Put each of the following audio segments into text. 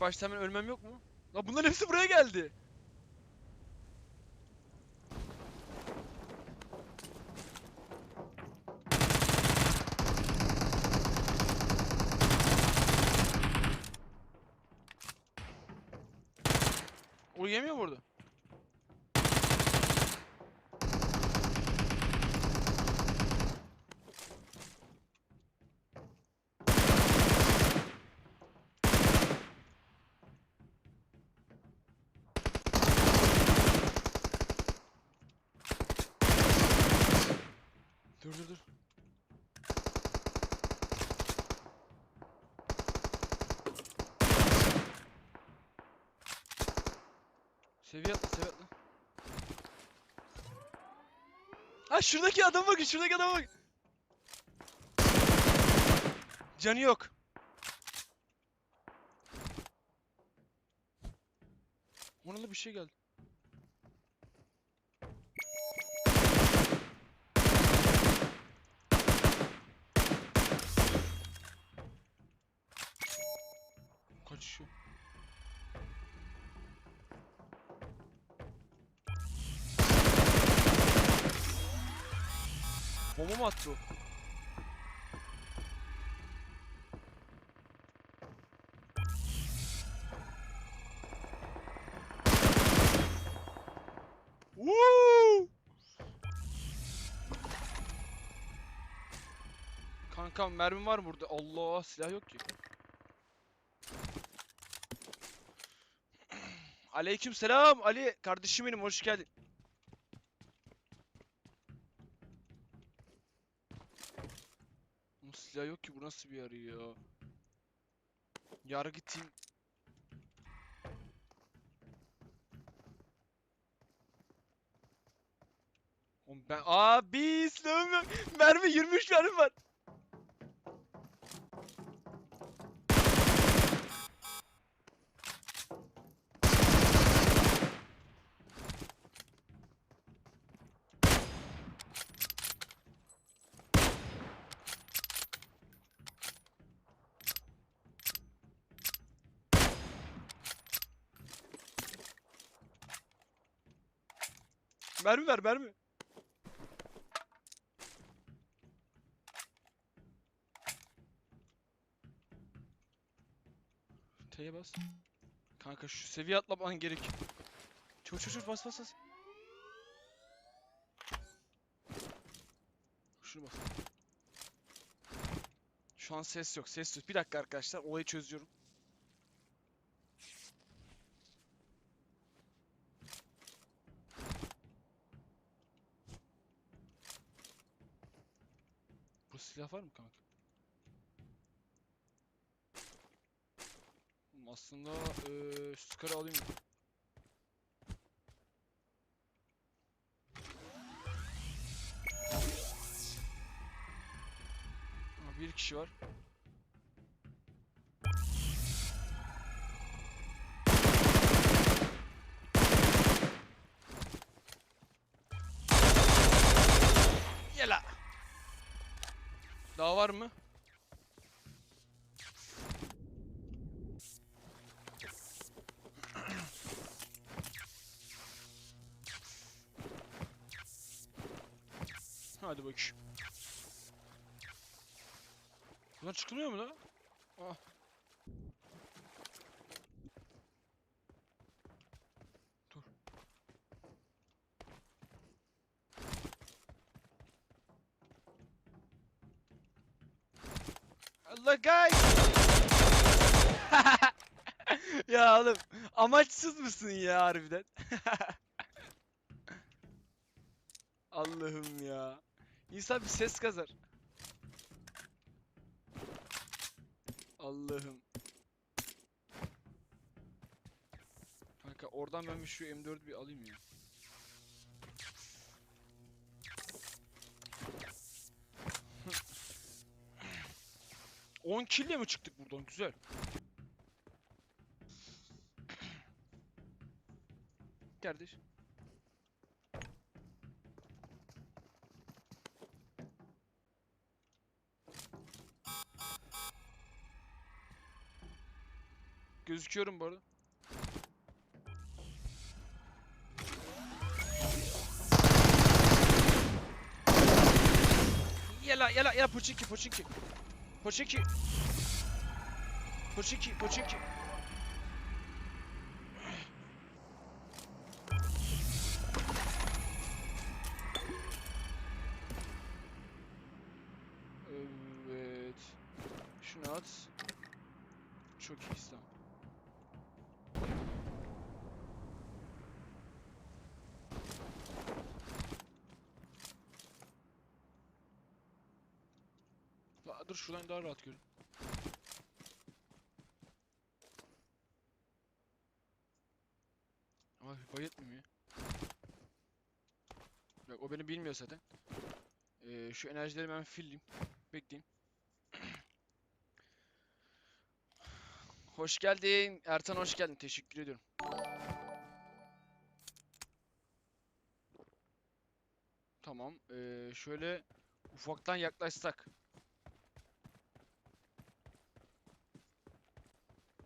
Başta hemen ölmem yok mu? La bunların hepsi buraya geldi. O yemiyor mu orada? Dur dur dur. Seviye atla seviye atla. Ha şuradaki adama bakın şuradaki adama bak. Canı yok. Ona da bir şey geldi. Bomba mı attı o? Woo! Kankam mermi var mı burada? Allah silah yok ki. Aleyküm selam Ali kardeşim benim hoş geldin. Oğlum silah yok ki bu nasıl bir yer ya? Yargı team. Oğlum ben abi silahım yok. Mermi 23 mermi var. Mermi ver mermi. T'ye bas. Kanka şu seviye atlaman gerek. Çur çur çur bas bas bas. Şunu bas. Şu an ses yok ses yok. Bir dakika arkadaşlar olayı çözüyorum. Silah var mı kanka? Aslında şu Scar'ı alayım. bir kişi var. Daha var mı? Hadi bakayım. Bunlar çıkılmıyor mu la? Ah. Dur. Allah guys. ya oğlum amaçsız mısın ya harbiden? Allah'ım ya. İnsan bir ses kazar. Allah'ım. Kanka oradan ben bir şu M4'ü bir alayım ya. On kille mi çıktık buradan? Güzel. Kardeş. Gözüküyorum bu arada. Yala yala yala poçinki poçinki. Poçinki. Poçinki poçinki. Çok iyi İslam. La, dur şuradan daha rahat görün. Ama bayıltmıyor. Bak o beni bilmiyor zaten. Ee, şu enerjileri ben filleyim. Bekleyeyim. Hoş geldin. Ertan hoş geldin. Teşekkür ediyorum. Tamam. Ee, şöyle ufaktan yaklaşsak.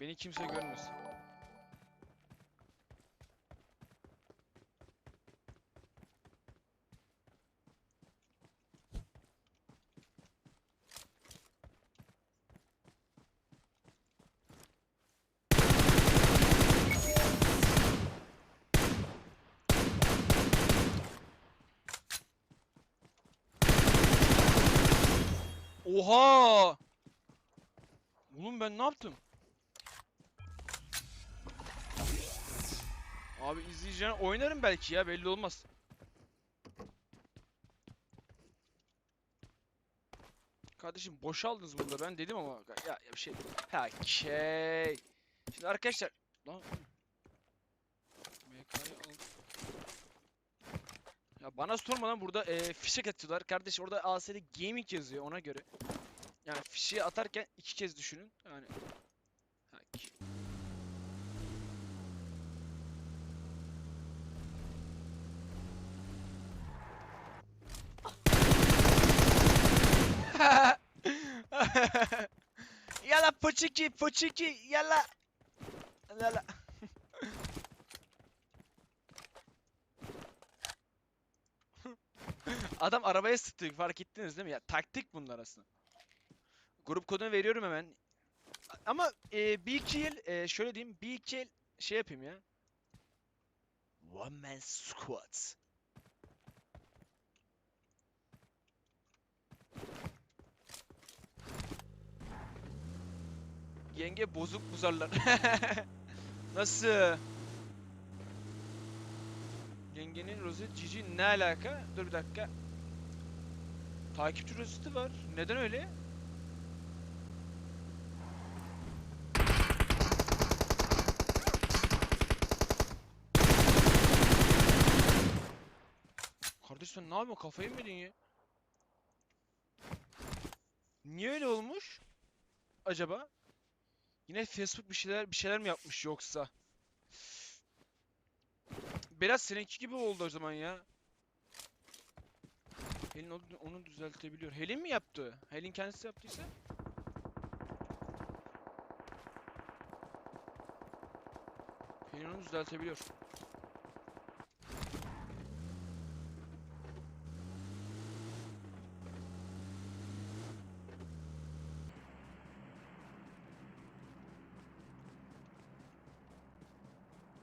Beni kimse görmesin. Oha! Oğlum ben ne yaptım? Abi izleyeceğine oynarım belki ya belli olmaz. Kardeşim boşaldınız burada ben dedim ama ya, ya bir şey ha şey. Şimdi arkadaşlar lan MK'yı al. Ya bana sormadan burada e, fişek atıyorlar. Kardeş orada ASD Gaming yazıyor ona göre. Yani fişeği atarken iki kez düşünün. Yani ha, ki- yala poçiki poçiki yala. Yala. Adam arabaya sıktı fark ettiniz değil mi? Ya taktik bunlar aslında. Grup kodunu veriyorum hemen. Ama e, bir iki yıl e, şöyle diyeyim bir iki yıl şey yapayım ya. One man squat. Yenge bozuk buzarlar. Nasıl? Yengenin rozet cici ne alaka? Dur bir dakika. Takipçi rozeti var. Neden öyle? Kardeş sen ne yapıyorsun? Kafayı mı yedin ya? Niye öyle olmuş? Acaba? Yine Facebook bir şeyler bir şeyler mi yapmış yoksa? Biraz seninki gibi oldu o zaman ya. Helin onu, onu düzeltebiliyor. Helin mi yaptı? Helin kendisi yaptıysa? Helin onu düzeltebiliyor.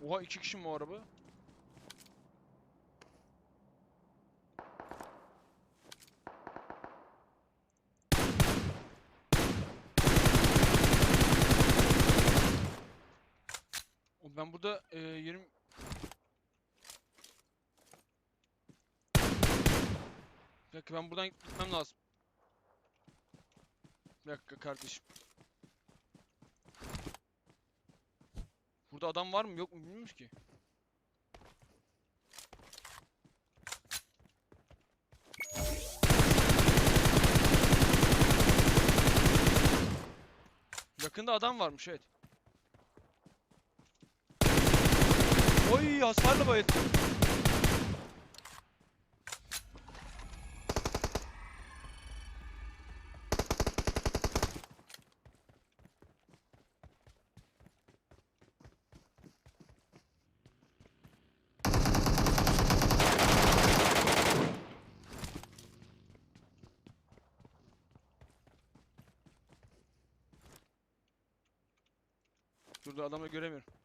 Oha iki kişi mi o araba? Oğlum Ben burada e, 20 Bir dakika ben buradan gitmem lazım. Bir dakika kardeşim. Burada adam var mı yok mu bilmiyoruz ki. Yakında adam varmış evet. Oy hasarlı bayıldım. Burada adamı göremiyorum.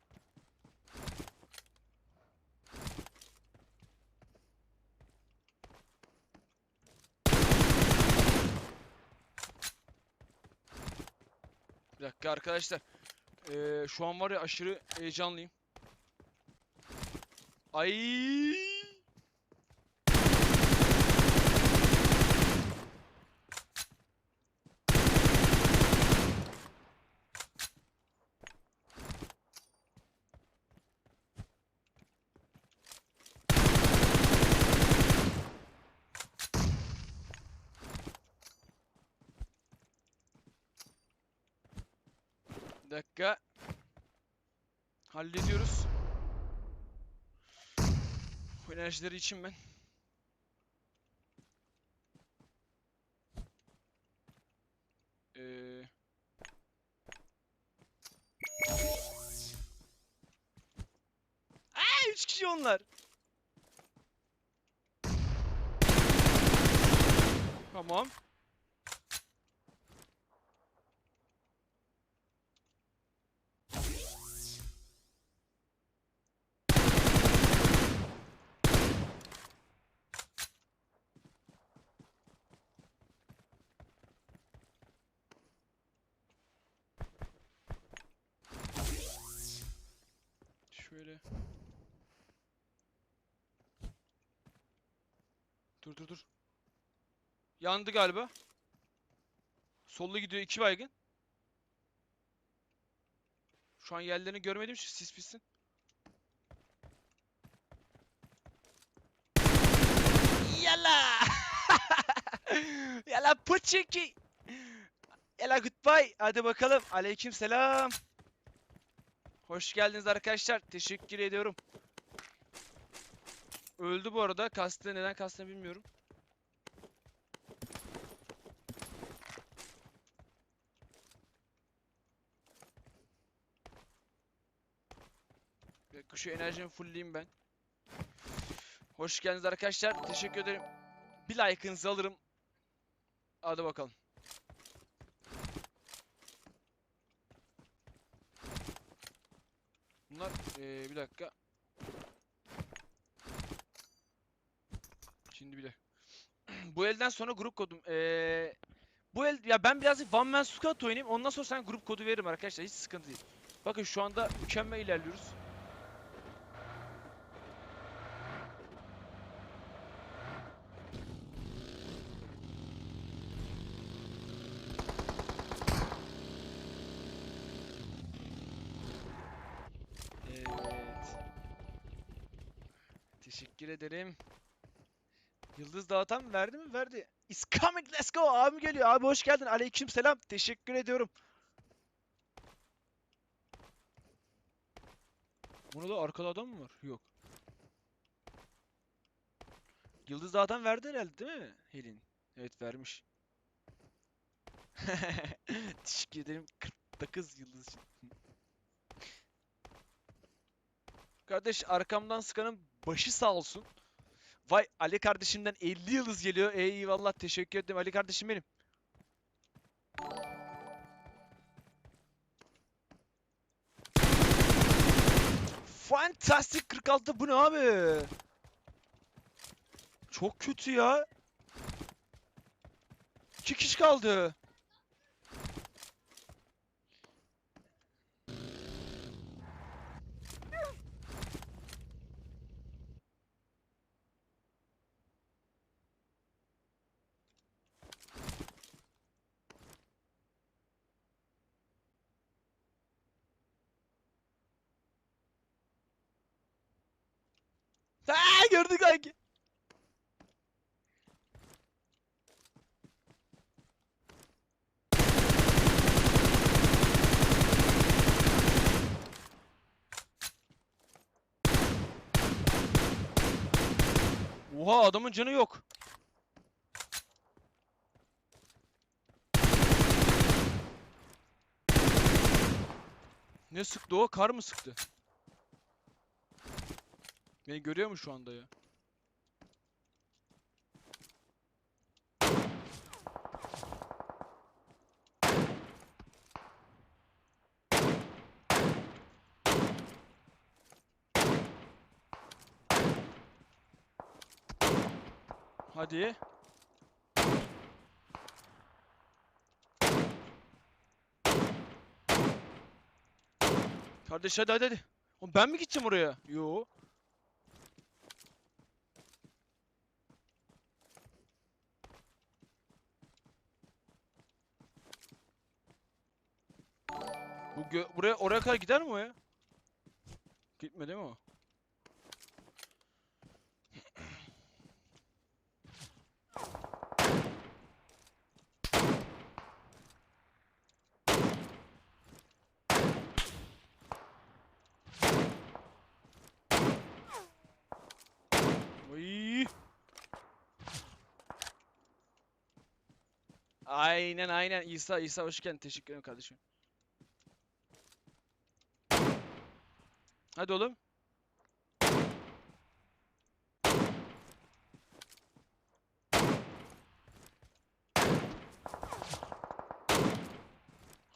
Bir dakika arkadaşlar. Ee, şu an var ya aşırı heyecanlıyım. Ay. Bir dakika. Hallediyoruz. Enerjileri için ben. Ee... Aa, üç kişi onlar. Tamam. Şöyle. Dur dur dur. Yandı galiba. Sollu gidiyor iki baygın. Şu an yerlerini görmedim şu sis pissin. Yala! Yala puçiki! Yala goodbye. Hadi bakalım. Aleyküm selam. Hoş geldiniz arkadaşlar. Teşekkür ediyorum. Öldü bu arada. Kastı neden kastını bilmiyorum. Bir Şu enerjimi fullleyeyim ben. Hoş geldiniz arkadaşlar. Teşekkür ederim. Bir like'ınızı alırım. Hadi bakalım. Eee, bir dakika. Şimdi bir de. bu elden sonra grup kodum. Eee bu el ya ben birazcık One Man Squad oynayayım. Ondan sonra sen grup kodu veririm arkadaşlar. Hiç sıkıntı değil. Bakın şu anda mükemmel ilerliyoruz. Teşekkür ederim. Yıldız dağıtan verdi mi? Verdi. Is coming, let's go. Abi geliyor. Abi hoş geldin. Aleyküm selam. Teşekkür ediyorum. Burada arkada adam mı var? Yok. Yıldız dağıtan verdi herhalde değil mi? Helin. Evet vermiş. Teşekkür ederim. 49 yıldız için. Kardeş arkamdan sıkanın başı sağ olsun. Vay Ali kardeşimden 50 yıldız geliyor. Eyvallah teşekkür ederim Ali kardeşim benim. Fantastic 46 bu ne abi? Çok kötü ya. İki kişi kaldı. Aa, gördük kanki. Oha adamın canı yok. Ne sıktı o? Kar mı sıktı? Beni görüyor mu şu anda ya? Hadi. Kardeş hadi hadi. Oğlum ben mi gideceğim oraya? Yo. Bu gö- buraya oraya kadar gider mi o ya? Gitmedi mi o? Oy. Aynen aynen İsa İsa hoş geldin teşekkür ederim kardeşim. Hadi oğlum.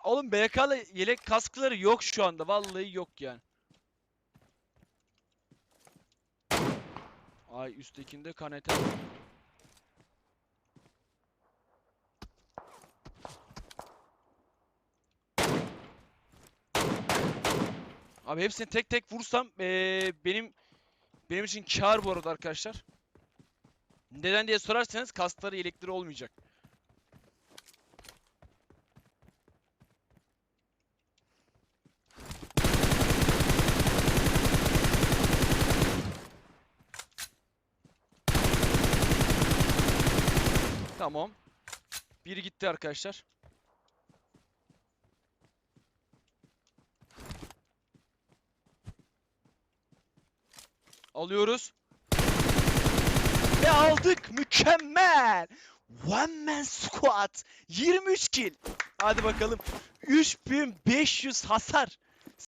Oğlum BK'lı yelek kaskları yok şu anda. Vallahi yok yani. Ay üsttekinde kanete. Abi hepsini tek tek vursam eee, benim benim için kâr bu arada arkadaşlar. Neden diye sorarsanız kaskları yelekleri olmayacak. Tamam. Biri gitti arkadaşlar. Alıyoruz. Ve aldık. Mükemmel. One man squad. 23 kill. Hadi bakalım. 3500 hasar.